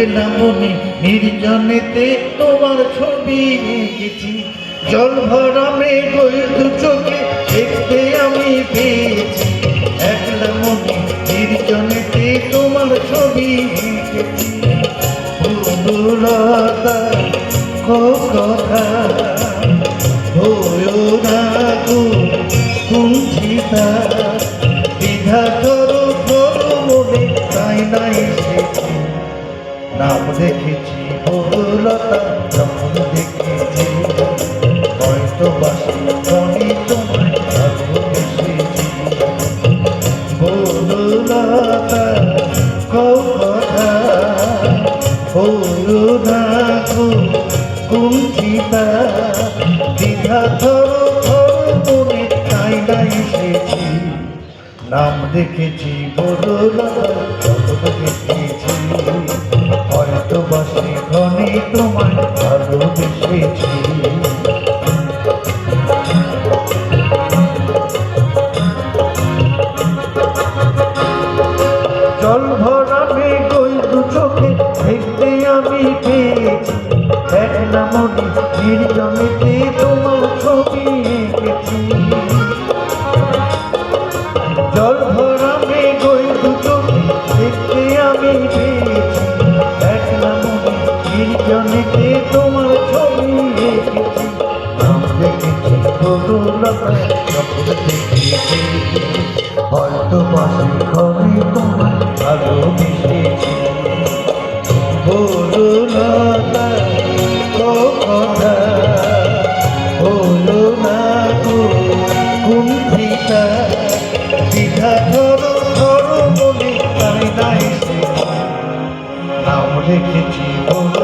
একলা মনে নির্জনেতে তোমার ছবি এঁকেছি। জল ভরা মেঘ দু চোখে দেখতে আমি পেয়েছি। একলা মনে নির্জনেতে তোমার ছবি এঁকেছি। বন্ধুলতা কথা হয়েও না কুণ্ঠিতা বিধা নাম দেখেছি, বহুলতা যখন দেখেছি। হয়তো বাসি মনে তোমায় ভালোবেসেছি। বহুলতা কথা না গো কুণ্ঠিতা দ্বিধা ধরো ধরো মনে তাই নাই এসেছি। নাম দেখেছি যখন দেখেছি। হয়তো বাসি ঘনে তোমায় ভালোবেসেছি। জল ভরা মেঘই দু চোখে দেখতে আমি পেয়েছি। একলা মনে নির্জনেতে তোমার ছবি এঁকেছি। জল ভরা নির্জনেতে তোমার ছবি নাম দেখেছি বড়লতা যখন দেখেছি হয়তো পাশে ঘরে তোমার ভালোবেসেছি বলে নাম রেখেছি বড়লতা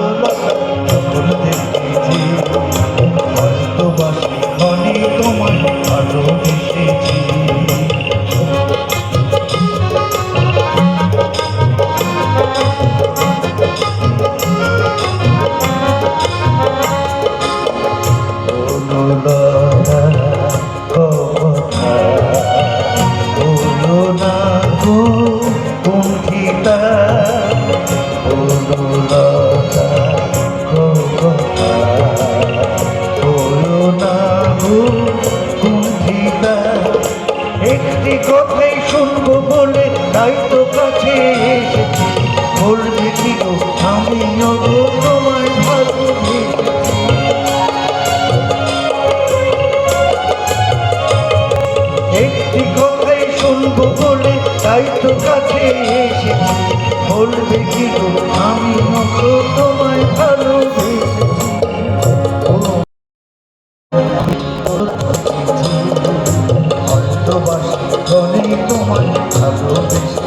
গো কুণ্ঠিতা বনলতা কথা বলো না গো কুণ্ঠিতা একটি কথাই শুনব বলে তাই তো বলবে কি গো আমিও কাছে এসেছি বলবে কি আমি তো তোমায় ভালোবেসেছি। তোমায় ভালোবেসেছি।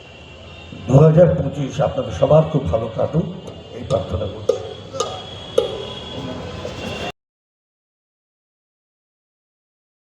দু হাজার পঁচিশ আপনাদের সবার খুব ভালো কাটুক। এই প্রার্থনা করি